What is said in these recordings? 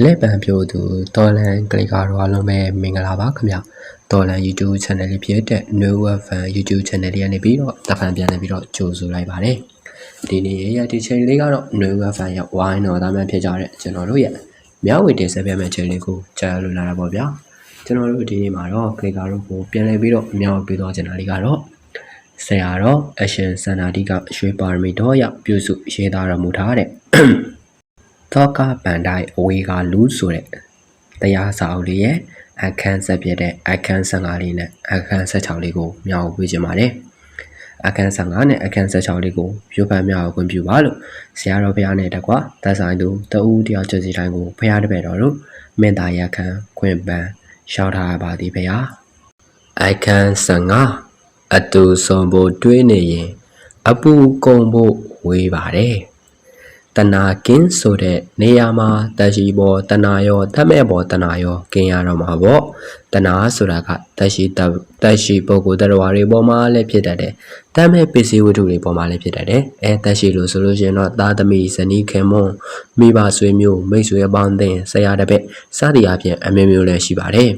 အလဲပံပြိုသူတော်လန်ကလီကာတို့အားလုံးပဲမင်္ဂလာပါခင်ဗျတော်လန် YouTube channel လေးဖြစ်တဲ့ New Web Fan YouTube channel လေးကနေပြီးတော့တဖန်ပြန်နေပြီးတော့ကြိုဆိုလိုက်ပါတယ်ဒီနေ့ရဒီချိန်လေးကတော့ New Web Fan ရောက်ဝိုင်းတော်သားများဖြစ်ကြတဲ့ကျွန်တော်တို့ရဲ့မြောက်ဝေတင်ဆက်ပြမယ့်ချိန်လေးကိုကြားလို့လာတာပေါ့ဗျာကျွန်တော်တို့ဒီနေ့မှာတော့ကလီကာတို့ကိုပြန်လည်ပြီးတော့မြောက်ပြီးတော့ကျွန်တော်လေးကတော့ဆရာတော် Action စန္ဒာတိကရွှေပါရမီတော်ရောက်ပြုစုရေးသားတော်မူထားတဲ့ သောကပန်တိုင်းအဝေးကလူဆိုတဲ့တရားစာအုပ်လေးရဲ့အခန်းဆက်ပြတဲ့အခန်း15လေးနဲ့အခန်း16လေးကိုမြောက်ဝေးခြင်းပါတယ်အခန်း15နဲ့အခန်း16လေးကိုရုပ်ဖတ်မြောက်ခွင့်ပြုပါလို့ဆရာတော်ဘုရားနဲ့တကွသက်ဆိုင်သူတဦးတယောက်ချက်စီတိုင်းကိုဘုရားတပည့်တော်တို့မေတ္တာရခံခွင့်ပန်ရှောက်ထားပါသည်ဘုရားအခန်း15အတူဆုံးဖို့တွေးနေရင်အပူကုန်ဖို့ဝေးပါတယ် တနာကင်းဆိုတဲ့နေရာမှာတရှိဘောတနာရောတမဲ့ဘောတနာရောကင်းရတော့မှာပေါ့တနာဆိုတာကတရှိတတရှိပုဂ္ဂိုလ်တရားတွေပေါ်မှာလည်းဖြစ်တတ်တယ်တမဲ့ပစ္စည်းဝတ္ထုတွေပေါ်မှာလည်းဖြစ်တတ်တယ်အဲတရှိလို့ဆိုလို့ရှိရင်တော့သာသမီဇနီးခင်မွန်းမိဘဆွေမျိုးမိတ်ဆွေအပေါင်းအသင်းဆရာတပည့်စသည်အပြင်အမျိုးမျိုးလည်းရှိပါတယ်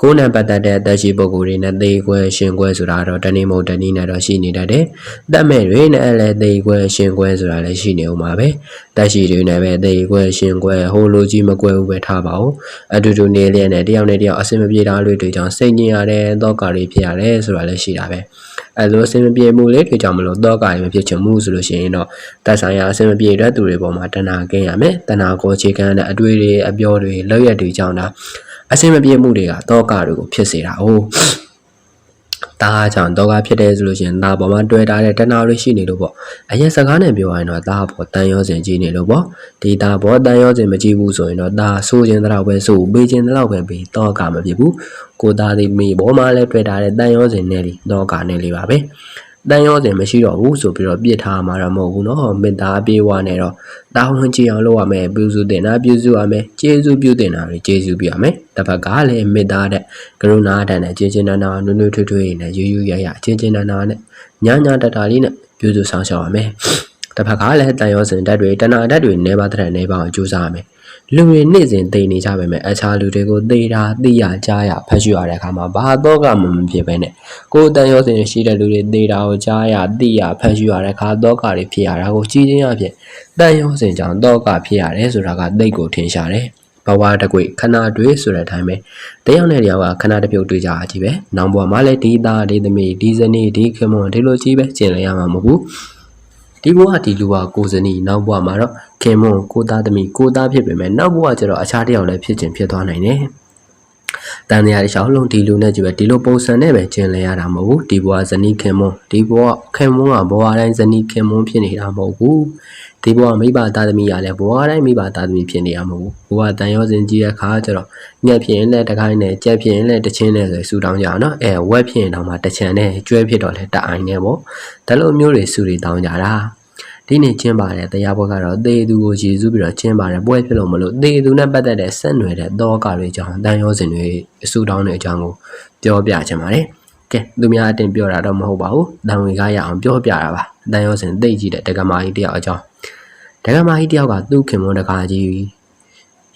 ကိုယ်နဲ့ပတ်သက်တဲ့အသက်ရှိပုဂ္ဂိုလ်တွေနဲ့သေခွဲရှင်ခွဲဆိုတာတော့တနည်းမဟုတ်တနည်းနဲ့တော့ရှိနေတတ်တယ်။တတ်မဲ့တွေနဲ့လည်းသေခွဲရှင်ခွဲဆိုတာလည်းရှိနေဦးမှာပဲ။တက်ရှိတွေနဲ့ပဲသေခွဲရှင်ခွဲဟိုလိုကြီးမကွဲဘူးပဲထားပါဦး။အတူတူနေလျက်နဲ့တယောက်နဲ့တယောက်အဆင်မပြေတာတွေတွေကြောင့်စိတ်ညစ်ရတယ်၊တောကတွေဖြစ်ရတယ်ဆိုတာလည်းရှိတာပဲ။အဲလိုအဆင်မပြေမှုလေးတွေကြောင့်မလို့တောကတွေမဖြစ်ချင်ဘူးဆိုလို့ရှိရင်တော့တက်ဆိုင်ရာအဆင်မပြေတဲ့သူတွေပေါ်မှာတဏှာကင်းရမယ်။တဏှာကိုအခြေခံတဲ့အတွေ့တွေအပြောတွေလောက်ရက်တွေကြောင့်ဒါ အဆင်မပြေမှုတွေကတောကတွေကိုဖြစ်စေတာ။ဟုတ်ဒါကြောင့်တောကဖြစ်တယ်ဆိုလို့ရှိရင်ဒါပေါ်မှာတွေ့တာတဲ့တဏှာတွေရှိနေလို့ပေါ့အရင်စကားနဲ့ပြောရရင်တော့ဒါပေါ်တန်ရောစင်ကြီးနေလို့ပေါ့ဒီဒါပေါ်တန်ရောစင်မကြည့်ဘူးဆိုရင်တော့ဒါဆိုးခြင်းတော့ပဲဆိုးပေးခြင်းတော့ပဲပေးတောကမဖြစ်ဘူးကိုသားသည်မိပေါ်မှာလည်းတွေ့တာတဲ့တန်ရောစင်နဲ့လीတောကနဲ့လေးပါပဲ တန်ရောစင်မရှိတော့ဘူးဆိုပြီးတော့ပြစ်ထားမှာတော့မဟုတ်ဘူးเนาะမေတ္တာပြေဝနဲ့တော့တာဝန်ကြည့်အောင်လုပ်ရမယ်ပြုစုတင်တာပြုစုရမယ်ကျေးဇူးပြုတင်တာတွေကျေးဇူးပြုရမယ်တစ်ဖက်ကလည်းမေတ္တာတဲ့ကရုဏာတန်တဲ့ချင်းချင်းနာနာနွနွထွထွနဲ့ယူယူရရချင်းချင်းနာနာနဲ့ညာညာတတာလေးနဲ့ပြုစုဆောင်ရှောက်ရမယ်တစ်ဖက်ကလည်းတန်ရောစင်ဓာတ်တွေတဏှာဓာတ်တွေနေပါတဲ့နေပါအောင်ကြိုးစားရမယ် လူတွေနေ့စဉ်သိနေကြပါမယ်အခြားလူတွေကိုသိတာသိရကြားရဖတ်ရှုရတဲ့အခါမှာဘာတော့ကမှမဖြစ်ပဲနဲ့ကိုယ်တန်ရောစင်ရှိတဲ့လူတွေသိတာကိုကြားရသိရဖတ်ရှုရတဲ့အခါတော့ကတွေဖြစ်ရတာကိုကြည်ချင်းရဖြင့်တန်ရောစင်ကြောင့်တော့ကဖြစ်ရတယ်ဆိုတာကသိကိုထင်ရှားတယ်ဘဝတကွေခဏတွေးဆိုတဲ့အတိုင်းပဲတယောက်နဲ့တယောက်ကခဏတစ်ပြုတ်တွေးကြတာကြီးပဲနောင်ဘဝမှာလည်းဒီသားဒီသမီးဒီဇနီးဒီခင်မွန်ဒီလိုကြီးပဲကျင်လည်ရမှာမဟုတ်ဘူး ဒီဘဝဒီလူကကိုဇနီးနောက်ဘဝမှာတော့ခင်မွန်ကိုသားသမီးကိုသားဖြစ်ပေမဲ့နောက်ဘဝကျတော့အခြားတစ်ယောက်လည်းဖြစ်ခြင်းဖြစ်သွားနိုင်တယ် တန်တရားတစ်လျှောက်လုံးဒီလူနဲ့ကြည့်ပဲဒီလိုပုံစံနဲ့ပဲကျင်လည်ရတာမဟုတ်ဘူးဒီဘဝဇနီးခင်မွန်ဒီဘဝခင်မွန်ကဘဝတိုင်းဇနီးခင်မွန်ဖြစ်နေတာမဟုတ်ဘူးဒီဘဝမိဘသားသမီးရလဲဘဝတိုင်းမိဘသားသမီးဖြစ်နေရမဟုတ်ဘူးဘဝတန်ရောစင်ကြီးရဲ့ခါကျတော့ညက်ဖြစ်ရင်လည်းတခိုင်းနဲ့ကြက်ဖြစ်ရင်လည်းတချင်းနဲ့ဆိုဆူတောင်းကြအောင်နော်အဲဝက်ဖြစ်ရင်တော့မှတချံနဲ့ကျွဲဖြစ်တော့လဲတအိုင်နဲ့ပေါ့ဒါလိုမျိုးတွေဆူတွေတောင်းကြတာ ဒီနေ့ကျင်းပါတယ်တရားပွဲကတော့သေသူကိုရည်စူးပြီးတော့ကျင်းပါတယ်ပွဲဖြစ်လို့မလို့သေသူနဲ့ပတ်သက်တဲ့ဆက်နွယ်တဲ့တောကတွေကြောင့်တန်ရောစင်တွေအဆူတောင်းတဲ့အကြောင်းကိုပြောပြချင်ပါတယ်ကဲသူများအတင်ပြောတာတော့မဟုတ်ပါဘူး။တန်ဝေကားရအောင်ပြောပြတာပါ။တန်ရောစင်သိကြည့်တဲ့တက္ကမကြီးတယောက်အကြောင်းဒကမာကြီးတယောက်ကသူ့ခင်မွန်းတကာကြီး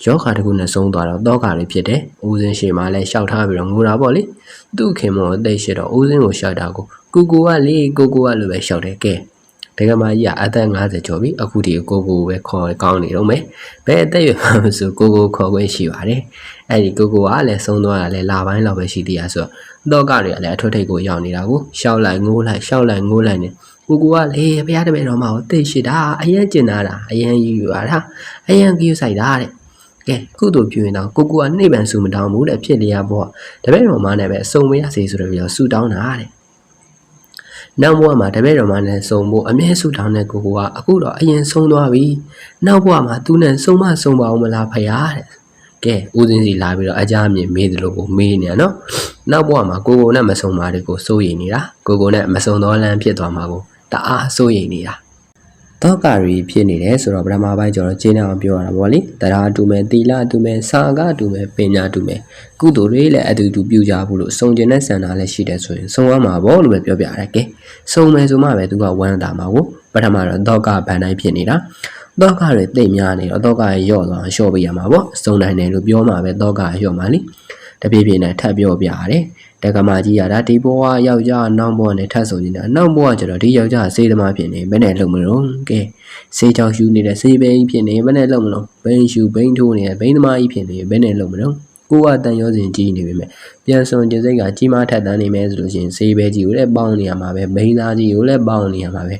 ယောဂါတခုနဲ့ဆုံးသွားတော့တောကတွေဖြစ်တယ်။ဦးစင်းရှေမှာလည်းရှောက်ထားပြီးတော့ငိုတာပေါ့လေ။သူ့ခင်မွန်းအသိရှိတော့ဦးစင်းကိုရှောက်တာကိုကိုကိုကလေကိုကိုကလိုပဲရှောက်တယ်ကဲ ဒကမာကြီးကအသက်50ကျော်ပြီအခုဒီကိုကိုပဲခေါ်ကောင်းနေတော့မယ်။ဘယ်အသက်ရွယ်မှမဆိုကိုကိုခေါ်ခွင့်ရှိပါတယ်။အဲ့ဒီကိုကိုကလည်းဆုံးသွားတာလည်းလာပိုင်းလောက်ပဲရှိသေးရဆိုတော့တောကတွေကလည်းအထွတ်ထိပ်ကိုရောက်နေတာကိုရှောက်လိုက်ငိုးလိုက်ရှောက်လိုက်ငိုးလိုက်နေကိုကိုကလေဘုရားတပည့်တော်မကိုသိရှိတာအရင်ကျင်နာတာအရင်ယူရတာအရင်ကြည့်ဆိုင်တာတဲ့ကဲကုသိုလ်ပြုရင်တော့ကိုကိုကနှိမ့်ပန်ဆူမတောင်းဘူးတဲ့ဖြစ်နေရပေါ့တပည့်တော်မနဲ့ပဲစုံမရစေဆိုတော့ပြီးတော့ဆူတောင်းတာတဲ့ နောက်ဘဝမှာတပည့်တော်မနဲ့စုံဖို့အမြဲဆူတောင်းတဲ့ကိုကိုကအခုတော့အရင်ဆုံးသွားပြီနောက်ဘဝမှာသူနဲ့စုံမစုံပါအောင်မလားဖရာတဲ့ကဲဦးစင်းစီလာပြီးတော့အကြအမြင်မေးတယ်လို့ကိုမေးနေရနော်နောက်ဘဝမှာကိုကိုနဲ့မစုံပါတဲ့ကိုစိုးရိမ်နေတာကိုကိုနဲ့မစုံတော့လမ်းဖြစ်သွားမှာကိုတအားစိုးရိမ်နေတာ တောကရီဖြစ်နေတယ်ဆိုတော့ဗြဟ္မာပိုင်းကျတော့ကျင်းအောင်ပြောရတာပေါ့လေတရားအတူမဲ့သီလအတူမဲ့စာကအတူမဲ့ပညာအတူမဲ့ကုသိုလ်တွေလည်းအတူတူပြုကြဘူးလို့စုံကျင်တဲ့စံနာလည်းရှိတယ်ဆိုရင်စုံရမှာပေါ့လို့ပဲပြောပြရတယ်ကဲစုံမယ်ဆိုမှပဲသူကဝမ်းသာမှာကိုပထမတော့တောကဗန်တိုင်းဖြစ်နေတာတောကတွေတိတ်များနေတော့တောကရရော့သွားအောင်လျှော့ပေးရမှာပေါ့စုံနိုင်တယ်လို့ပြောမှာပဲတောကရရော့မှာလေတပြေးပြေးနဲ့ထပ်ပြောပြရတယ် တက္ကမကြီးရတာဒီဘဝယောက်ျားနောက်ဘဝနဲ့ထပ်ဆိုနေတာနောက်ဘဝကျတော့ဒီယောက်ျားစေးသမားဖြစ်နေဘယ်နဲ့လုံမလို့ကဲစေးချောက်ရှူနေတဲ့စေးဘိန်းဖြစ်နေဘယ်နဲ့လုံမလို့ဘိန်းရှူဘိန်းထိုးနေတဲ့ဘိန်းသမားကြီးဖြစ်နေဘယ်နဲ့လုံမလို့ကိုကတန်ရောစင်ကြီးနေပြီမဲ့ပြန်စွန်ကျစိတ်ကကြီးမားထက်တန်းနေမယ်ဆိုလို့ရှိရင်စေးပဲကြီးကိုလည်းပေါင်းနေရမှာပဲဘိန်းသားကြီးကိုလည်းပေါင်းနေရမှာပဲ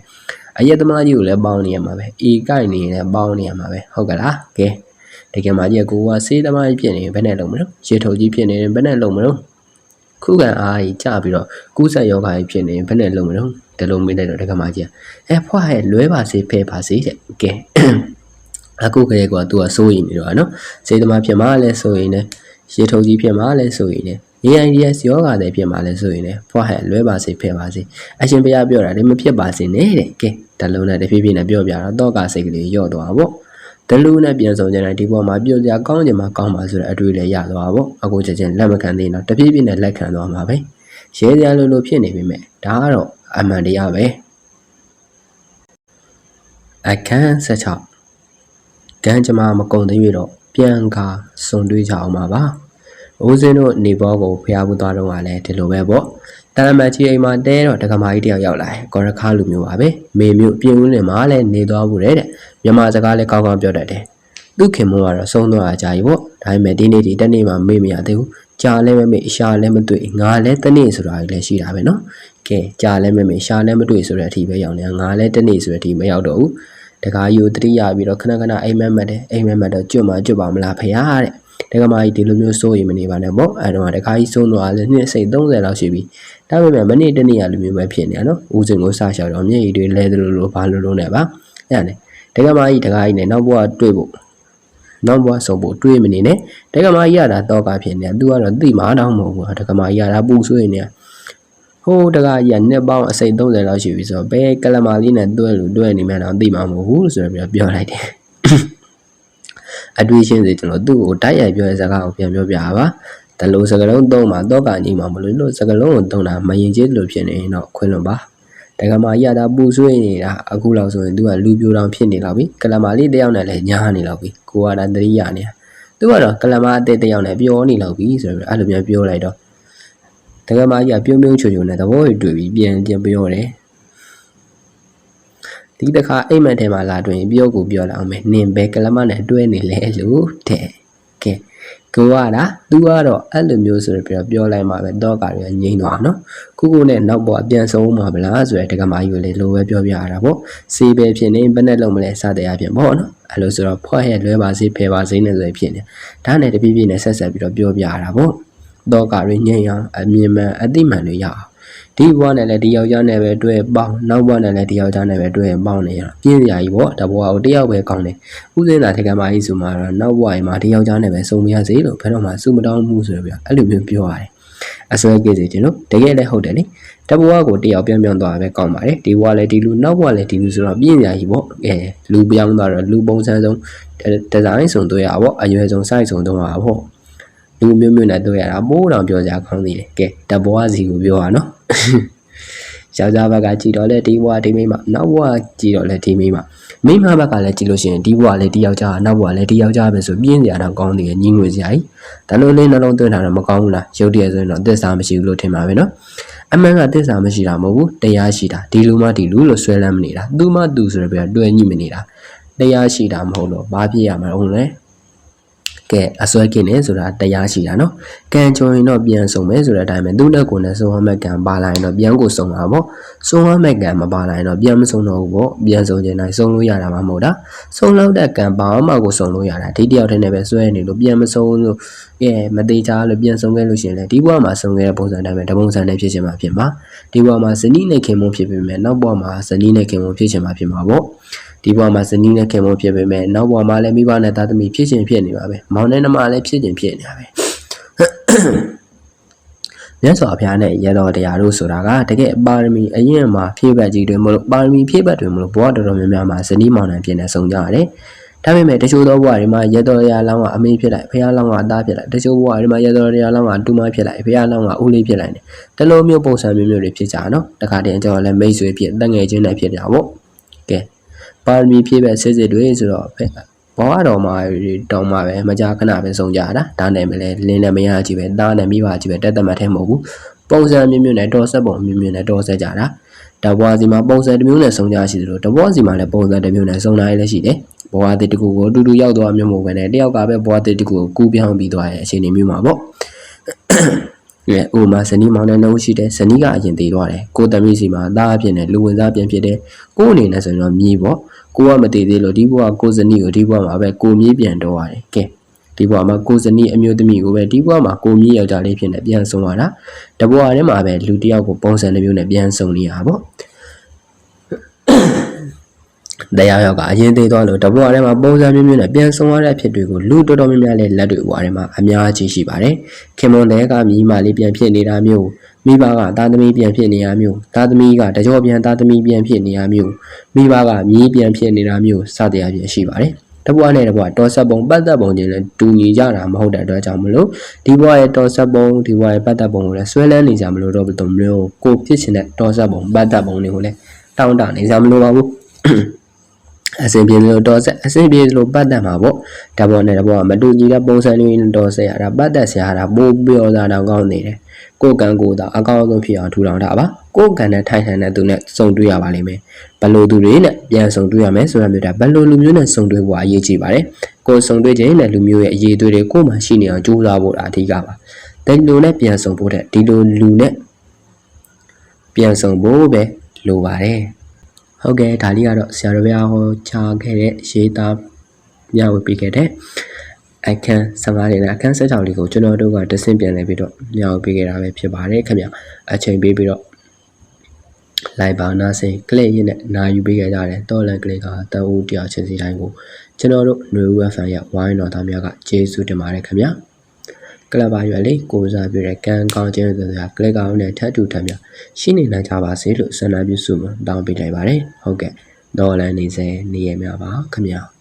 အယက်သမားကြီးကိုလည်းပေါင်းနေရမှာပဲအေကိုက်နေရင်လည်းပေါင်းနေရမှာပဲဟုတ်ကလားကဲတကယ်မှကြီးကကိုကစေးသမားကြီးဖြစ်နေဘယ်နဲ့လုံမလို့ရေထုတ်ကြီးဖြစ်နေဘယ်နဲ့လုံမလို့ ခုခံအားကြီးကြပြီးတော့ကူးဆက်ယောဂါကြီးဖြစ်နေဘယ်နဲ့လုံမလို့ဒီလိုမေးလိုက်တော့တကယ်မှကြီးကအဲဖွားရဲ့လွဲပါစေဖဲပါစေတဲ့ကဲအခုကလေးကသူကစိုးရိမ်နေတော့နော်စေးသမားဖြစ်မှလည်းစိုးရိမ်နေရေထုတ်ကြီးဖြစ်မှလည်းစိုးရိမ်နေ AIDS ယောဂါတွေဖြစ်မှလည်းစိုးရိမ်နေဖွားဟဲ့လွဲပါစေဖဲပါစေအရှင်ဘုရားပြောတာလေမဖြစ်ပါစေနဲ့တဲ့ကဲတလုံးနဲ့တဖြည်းဖြည်းနဲ့ပြောပြတော့တော့ကစိတ်ကလေးယော့သွားပေါ့ ဒလူနဲ့ပြန်ဆောင်ကြတဲ့ဒီပေါ်မှာပြုတ်စရာကောင်းချင်မှကောင်းပါဆိုတဲ့အတွေ့လည်းရသွားပေါ့အခုချက်ချင်းလက်မခံသေးတော့တဖြည်းဖြည်းနဲ့လက်ခံသွားမှာပဲရဲစရာလိုလိုဖြစ်နေပြီမဲ့ဒါကတော့အမှန်တရားပဲအခန်း16ကံကြမ္မာမကုံသေးရတော့ပြန်ကာစုံတွေးကြအောင်ပါပါအိုးစင်းတို့နေဘောကိုဖျားဘူးသွားတော့ကလည်းဒီလိုပဲပေါ့ တန်မတ်ကြီးအိမ်မှာတဲတော့ဒကမာကြီးတယောက်ရောက်လာတယ်ကောရခါလူမျိုးပါပဲမေမျိုးပြင်ဦးလင်မှာလည်းနေသွားဘူးတဲ့မြန်မာစကားလည်းကောင်းကောင်းပြောတတ်တယ်သူခင်မောကတော့ဆုံးသွားတာကြာပြီပေါ့ဒါပေမဲ့ဒီနေ့ဒီတနေ့မှမေ့မရသေးဘူးကြာလည်းမမေ့ရှာလည်းမတွေ့ငါလည်းတနေ့ဆိုတာကြီးလည်းရှိတာပဲနော်ကဲကြာလည်းမမေ့ရှာလည်းမတွေ့ဆိုတဲ့အထိပဲရောက်နေတာငါလည်းတနေ့ဆိုတဲ့အထိမရောက်တော့ဘူးတကားယူတတိယပြီးတော့ခဏခဏအိမ်မက်မက်တယ်အိမ်မက်မက်တော့ကြွတ်မှကြွတ်ပါမလားဖရာတဲ့ တက္ကမကြီးဒီလိုမျိုးစိုးရင်မနေပါနဲ့ပေါ့အဲတော့တခါကြီးဆုံးသွားလဲနှစ်စိတ်30လောက်ရှိပြီဒါပေမဲ့မနေ့တနေ့ကလိုမျိုးပဲဖြစ်နေရနော်ဦးစင်ကိုစရှောက်တော့မျက်ရည်တွေလဲသလိုလိုဘာလိုလိုနဲ့ပါအဲ့ဒါနဲ့တက္ကမကြီးတခါကြီးနဲ့နောက်ဘဝတွေ့ဖို့နောက်ဘဝဆုံးဖို့တွေးမနေနဲ့တက္ကမကြီးရတာတော့ကဖြစ်နေသူကတော့သိမှာတော့မဟုတ်ဘူးတက္ကမကြီးရတာပူဆွေးနေဟိုးတကကြီးကနှစ်ပေါင်းအစိတ်30လောက်ရှိပြီဆိုတော့ဘယ်ကလမာလေးနဲ့တွဲလို့တွဲနေမှတော့သိမှာမဟုတ်ဘူးဆိုတော့ပြောလိုက်တယ် အတွေ့ချင်းစီကျွန်တော်သူ့ကိုတိုက်ရိုက်ပြောတဲ့စကားကိုပြန်ပြောပြပါဒါလို့စကလုံးသုံးမှာတော့ကညီမှာမလို့လို့စကလုံးကိုသုံးတာမရင်ကျေးလို့ဖြစ်နေရင်တော့ခွင့်လွန်ပါတကမာကြီးကဒါပူဆွေးနေတာအခုလောက်ဆိုရင်သူကလူပြိုတောင်ဖြစ်နေလောက်ပြီကလမာလေးတယောက်နဲ့လည်းညားနေလောက်ပြီကိုကဒါတတိယနေတာသူကတော့ကလမာအသေးတယောက်နဲ့ပြောနေလောက်ပြီဆိုတော့အဲ့လိုမျိုးပြောလိုက်တော့တကမာကြီးကပြုံးပြုံးချွချွနဲ့သဘောတွေ့ပြီးပြန်ပြန်ပြောတယ် ဒီတခါအိမ်မက်ထဲမှာလာတွင်ပြောကိုပြောလာအောင်မယ်နင်ဘယ်ကလမနဲ့တွဲနေလဲလို့တဲ့ကဲကိုကတာသူကတော့အဲ့လိုမျိုးဆိုပြီးတော့ပြောလိုက်မှပဲတော့ကရငိမ့်သွားနော်ခုခုနဲ့နောက်ပေါ်ပြန်ဆုံးမှာဗလားဆိုရယ်တကမာကြီးကိုလေလိုပဲပြောပြရတာပေါ့စေးပဲဖြစ်နေဘယ်နဲ့လုံးမလဲစတဲ့အပြင်ပေါ့နော်အဲ့လိုဆိုတော့ဖွက်ဟဲ့လွဲပါစေဖယ်ပါစေနဲ့ဆိုရဖြစ်နေဒါနဲ့တပြည့်ပြည့်နဲ့ဆက်ဆက်ပြီးတော့ပြောပြရတာပေါ့တော့ကရငိမ့်အောင်အမြင်မှန်အသိမှန်တွေရအောင် ဒီဘဝနဲ့လည်းဒီယောက်ျားနဲ့ပဲတွေ့ပေါင်းနောက်ဘဝနဲ့လည်းဒီယောက်ျားနဲ့ပဲတွေ့ပေါင်းနေရတာပြင်းစရာကြီးပေါ့တဘဝကိုတယောက်ပဲကောင်းတယ်ဥစဉ်သာထက်ကမာကြီးဆိုမှတော့နောက်ဘဝမှာဒီယောက်ျားနဲ့ပဲစုံမရစေလို့ဘယ်တော့မှစုမတောင်းမှုဆိုပြီးအဲ့လိုမျိုးပြောရတယ်အစွဲကိစ္စကျွန်တော်တကယ်လည်းဟုတ်တယ်လေတဘဝကိုတယောက်ပြောင်းပြောင်းသွားပဲကောင်းပါတယ်ဒီဘဝလည်းဒီလူနောက်ဘဝလည်းဒီလူဆိုတော့ပြင်းစရာကြီးပေါ့အဲလူပြောင်းသွားတော့လူပုံစံဆုံးဒီဇိုင်းစုံတွေ့ရပါပေါ့အရွယ်ဆုံး size စုံတော့ပါပေါ့ လူမျိုးမျိုးနဲ့တွေ့ရတာမိုးတောင်ပြောကြကောင်းသေးတယ်ကဲတဘဝစီကိုပြောရနော်ယောက်ျားဘက်ကကြည်တော့လဲဒီဘဝဒီမိမနောက်ဘဝကြည်တော့လဲဒီမိမမိမဘက်ကလည်းကြည်လို့ရှိရင်ဒီဘဝလည်းဒီယောက်ျားနောက်ဘဝလည်းဒီယောက်ျားပဲဆိုပြင်းစရာတော့ကောင်းသေးရဲ့ညီငွေစရာကြီးဒါလို့လေးနှလုံးသွင်းတာတော့မကောင်းဘူးလားရုပ်တရက်ဆိုရင်တော့သစ္စာမရှိဘူးလို့ထင်ပါပဲနော်အမှန်ကသစ္စာမရှိတာမဟုတ်ဘူးတရားရှိတာဒီလူမှဒီလူလို့ဆွဲလန်းမနေတာသူမှသူဆိုရပြတွဲညှိမနေတာတရားရှိတာမဟုတ်လို့ဘာဖြစ်ရမှာလဲ ကဲအစွဲကင်းနေဆိုတာတရားရှိတာနော်ကံကြုံရင်တော့ပြန်ဆုံးမယ်ဆိုတဲ့အတိုင်းပဲသူ့လက်ကိုနဲ့ဆုံးဟမဲ့ကံပါလာရင်တော့ပြန်ကိုဆုံးတာပေါ့ဆုံးဟမဲ့ကံမပါလာရင်တော့ပြန်မဆုံးတော့ဘူးပေါ့ပြန်ဆုံးခြင်းတိုင်းဆုံးလို့ရတာမှမဟုတ်တာဆုံးလောက်တဲ့ကံပါမှကိုဆုံးလို့ရတာဒီတယောက်တည်းနဲ့ပဲစွဲနေလို့ပြန်မဆုံးလို့ကဲမသေးချာလို့ပြန်ဆုံးခဲ့လို့ရှိရင်လေဒီဘဝမှာဆုံးခဲ့တဲ့ပုံစံတိုင်းပဲတပုံစံနဲ့ဖြစ်ချင်မှာဖြစ်မှာဒီဘဝမှာဇနီးနဲ့ခင်မုန်းဖြစ်ပေမဲ့နောက်ဘဝမှာဇနီးနဲ့ခင်မုန်းဖြစ်ချင်မှာဖြစ်မှာပေါ့ ဒီဘဝမှာဇနီးနဲ့ခင်မုန်းဖြစ်ပေမဲ့နောက်ဘဝမှာလည်းမိဘနဲ့သားသမီးဖြစ်ချင်ဖြစ်နေပါပဲမောင်နဲ့နှမလည်းဖြစ်ချင်ဖြစ်နေတာပဲမြတ်စွာဘုရားနဲ့ရတော်တရားတို့ဆိုတာကတကယ်ပါရမီအရင်မှာဖြည့်ဘက်ကြီးတွေမလို့ပါရမီဖြည့်ဘက်တွေမလို့ဘဝတော်တော်များများမှာဇနီးမောင်နှံဖြစ်နေဆုံးကြရတယ်ဒါပေမဲ့တချို့သောဘဝတွေမှာရတော်တရားလောင်းကအမေဖြစ်လိုက်ဖះလောင်းကအသားဖြစ်လိုက်တချို့ဘဝတွေမှာရတော်တရားလောင်းကတူမဖြစ်လိုက်ဖះလောင်းကဦးလေးဖြစ်လိုက်တယ်တလုံးမျိုးပုံစံမျိုးမျိုးတွေဖြစ်ကြနော်တခါတည်းအကြောင်းလည်းမိတ်ဆွေဖြစ်တငယ်ချင်းနဲ့ဖြစ်ကြပေါ့ကဲဘ ပါရမီဖြည့်ပဲစစ်စစ်တွေဆိုတော့ဘဝတော်မှာတောင်းမှာပဲမကြာခဏပဲဆုံးကြတာဒါနဲ့မလဲလင်းနဲ့မရကြီးပဲတားနဲ့မိဘကြီးပဲတက်တက်မှတ်ထဲမဟုတ်ဘူးပုံစံမျိုးမျိုးနဲ့တော်ဆက်ပုံမျိုးမျိုးနဲ့တော်ဆက်ကြတာတဘွားစီမှာပုံစံတစ်မျိုးနဲ့ဆုံးကြရှိသလိုတဘွားစီမှာလည်းပုံစံတစ်မျိုးနဲ့ဆုံးနိုင်လည်းရှိတယ်ဘဝတည်တစ်ခုကိုအတူတူရောက်သွားမျိုးမဟုတ်ဘဲနဲ့တယောက်ကပဲဘဝတည်တစ်ခုကိုကူးပြောင်းပြီးသွားတဲ့အခြေအနေမျိုးမှာပေါ့ကဲဥမာဇနီးမောင်နဲ့နှုတ်ရှိတယ်ဇနီးကအရင်တည်သွားတယ်ကိုတမီးစီမှာအသားအဖြစ်နဲ့လူဝင်စားပြန်ဖြစ်တယ်ကိုအနေနဲ့ဆိုရင်တော့မြည်ပေါ့ ကိုကမတည်သေးလို့ဒီဘဝကိုဇနီးကိုဒီဘဝမှာပဲကိုမြည်ပြန်တော့ရတယ်ကဲဒီဘဝမှာကိုဇနီးအမျိုးသမီးကိုပဲဒီဘဝမှာကိုမြည်ယောက်ျားလေးဖြစ်နေပြန်ဆုံးလာတာတဘဝထဲမှာပဲလူတစ်ယောက်ကိုပုံစံတစ်မျိုးနဲ့ပြန်ဆုံးနေရတာပေါ့တရားရောက်ကအရင်သေးသွားလို့တဘွားထဲမှာပုံစံမျိုးမျိုးနဲ့ပြန်ဆောင်ရတဲ့အဖြစ်တွေကိုလူတော်တော်များများလည်းလက်တွေဘွားထဲမှာအများကြီးရှိပါတယ်။ခင်မွန်တဲ့ကမိမလေးပြန်ဖြစ်နေတာမျိုး မိဘကသားသမီးပြန်ဖြစ်နေတာမျိုးသားသမီးကတကြောပြန်သားသမီးပြန်ဖြစ်နေတာမျိုးမိဘကမြီးပြန်ဖြစ်နေတာမျိုးစသည်အပြင်ရှိပါတယ်။တဘွားနဲ့တဘွားတော်ဆက်ပုံပတ်သက်ပုံချင်းလည်းတူညီကြတာမဟုတ်တဲ့အတွက်ကြောင့်မလို့ဒီဘွားရဲ့တော်ဆက်ပုံဒီဘွားရဲ့ပတ်သက်ပုံကိုလည်းဆွဲလန်းနေကြမလို့တော့ဘယ်လိုမျိုးကိုဖြစ်ချင်တဲ့တော်ဆက်ပုံပတ်သက်ပုံတွေကိုလည်းတောင်းတနေကြမလို့ပါဘူး။အစဉ်ပြေလို့တော့ဆက်အစဉ်ပြေလို့ပတ်သက်မှာပေါ့ဒါပေါ်နဲ့ဒါပေါ်ကမတူညီတဲ့ပုံစံတွေနဲ့တော့ဆက်ရတာပတ်သက်ဆရာတာပိုးပြောတာတော့ကောင်းနေတယ် ကိုယ်ကံကိုယ်သာအကောင်းဆုံးဖြစ်အောင်ထူထောင်တာပါကိုယ်ကံနဲ့ထိုင်ထိုင်တဲ့သူနဲ့စုံတွေ့ရပါလိမ့်မယ်ဘယ်လိုသူတွေနဲ့ပြန်စုံတွေ့ရမယ်ဆိုတာမျိုးဒါဘယ်လိုလူမျိုးနဲ့စုံတွေ့ဖို့အရေးကြီးပါတယ်ကိုယ်စုံတွေ့ခြင်းနဲ့လူမျိုးရဲ့အရေးအသွေးတွေကိုယ်မှရှိနေအောင်ကြိုးစားဖို့အဓိကပါဒီလိုနဲ့ပြန်စုံဖို့တဲ့ဒီလိုလူနဲ့ပြန်စုံဖို့ပဲလိုပါတယ်ဟုတ်ကဲ့ဒါလေးကတော့ဆရာတော်ဘုရားဟောကြားခဲ့တဲ့ရေးသားမျှဝေပေးခဲ့တဲ့ အခန်း15လေးနဲ့အခန်း16လေးကိုကျွန်တော်တို့ကတဆင့်ပြန်လဲပြီးတော့မျှဝေပေးခဲ့တာပဲဖြစ်ပါတယ်ခင်ဗျအချိန်ပေးပြီးတော့လိုက်ပါနာစိကလစ်ရင်းနဲ့နာယူပေးခဲ့ကြတယ်တော်လန်ကလေးကတအူးတရားချင်းစီတိုင်းကိုကျွန်တော်တို့ຫນွေဦးဖန်ရဲ့ဝိုင်းတော်သားများကကျေးဇူးတင်ပါတယ်ခင်ဗျာကလပ်ပါရွယ်လေးကိုစားပြတဲ့ကံကောင်းခြင်းဆိုတာကလစ်ကောင်နဲ့ထပ်တူထပ်မြရှိနေနိုင်ကြပါစေလို့ဆန္ဒပြုစုမှာတောင်းပေးလိုက်ပါတယ်ဟုတ်ကဲ့တော့လည်းနေစေနေရမြပါခင်ဗျာ